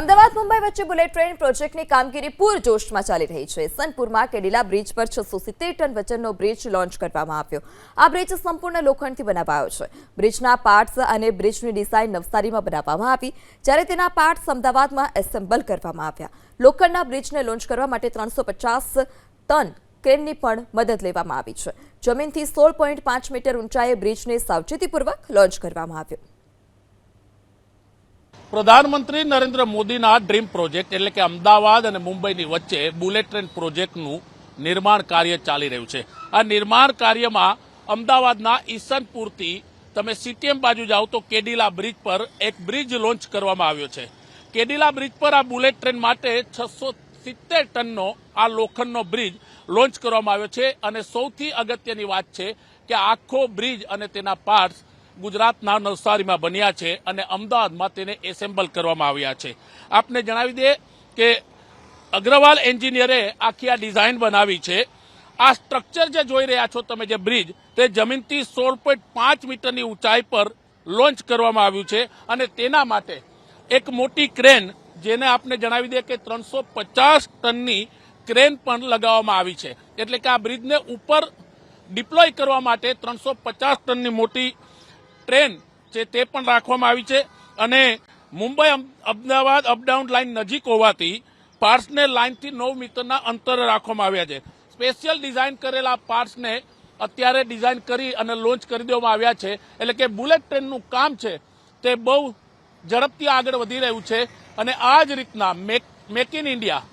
અમદાવાદ, મુંબઈ વચ્ચે bullet train પ્રોજેક્ટની કામગીરી પૂરજોશમાં ચાલી રહી છે. સનપુરમાં કેડીલા બ્રિજ પર છસો સિત્તેર ટન વજનનો બ્રિજ લોન્ચ કરવામાં આવ્યો. આ બ્રિજ સંપૂર્ણ લોખંડથી બનાવાયો છે. બ્રિજના પાર્ટ્સ અને બ્રિજની ડિઝાઇન નવસારીમાં બનાવવામાં આવી, જ્યારે તેના પાર્ટ્સ અમદાવાદમાં એસેમ્બલ કરવામાં આવ્યા. લોખંડના બ્રિજને લોન્ચ કરવા માટે ત્રણસો પચાસ ટન ક્રેનની પણ મદદ લેવામાં આવી છે. જમીનથી સોળ પોઈન્ટ પાંચ મીટર ઊંચાઈએ બ્રિજને સાવચેતીપૂર્વક લોન્ચ કરવામાં આવ્યો. પ્રધાનમંત્રી નરેન્દ્ર મોદીના ડ્રીમ પ્રોજેક્ટ એટલે કે અમદાવાદ અને મુંબઈની વચ્ચે બુલેટ ટ્રેન પ્રોજેક્ટનું નિર્માણ કાર્ય ચાલી રહ્યું છે. આ નિર્માણ કાર્યમાં અમદાવાદના ઈસનપુરથી તમે સીટીએમ બાજુ જાઓ તો કેડીલા બ્રિજ પર એક બ્રિજ લોન્ચ કરવામાં આવ્યો છે. કેડીલા બ્રિજ પર આ બુલેટ ટ્રેન માટે છસો સિત્તેર ટનનો આ લોખંડનો બ્રિજ લોન્ચ કરવામાં આવ્યો છે અને સૌથી અગત્યની વાત છે કે આખો બ્રિજ અને તેના પાર્ટ્સ ગુજરાતના નવસારીમાં બન્યા છે અને અમદાવાદમાં તેને એસેમ્બલ કરવામાં આવ્યા છે. આપને જણાવી દે કે અગ્રવાલ એન્જિનિયરે આખી આ ડિઝાઇન બનાવી છે. આ સ્ટ્રક્ચર જે જોઈ રહ્યા છો તમે જે બ્રિજ, તે જમીનથી સોળ પોઈન્ટ પાંચ મીટરની ઊંચાઈ પર લોન્ચ કરવામાં આવ્યું છે અને તેના માટે એક મોટી ક્રેન, જેને આપને જણાવી દે કે ત્રણસો પચાસ ટનની ક્રેન પણ લગાવવામાં આવી છે. એટલે કે આ બ્રિજને ઉપર ડિપ્લોય કરવા માટે ત્રણસો પચાસ ટનની મોટી ટ્રેન છે તે પણ રાખવામાં આવી છે અને મુંબઈ અમદાવાદ અપડાઉન લાઇન નજીક હોવાથી પાર્ટ્સને લાઇનથી નવ મીટરના અંતરે રાખવામાં આવ્યા છે. સ્પેશિયલ ડિઝાઇન કરેલા પાર્ટ્સને અત્યારે ડિઝાઇન કરી અને લોન્ચ કરી દેવામાં આવ્યા છે. એટલે કે બુલેટ ટ્રેનનું કામ છે તે બહુ ઝડપથી આગળ વધી રહ્યું છે અને આ જ રીતના make in India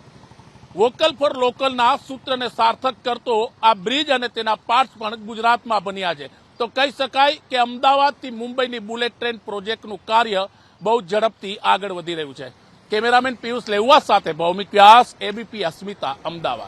vocal for લોકલના સૂત્રને સાર્થક કરતો આ બ્રિજ અને તેના પાર્ટ્સ પણ ગુજરાતમાં બન્યા છે. તો કહી શકાય કે અમદાવાદથી મુંબઈની બુલેટ ટ્રેન પ્રોજેક્ટનું કાર્ય બહુ ઝડપથી આગળ વધી રહ્યું છે. કેમેરામેન પિયુષ લેવા સાથે ભૌમિક વ્યાસ, એબીપી અસ્મિતા, અમદાવાદ.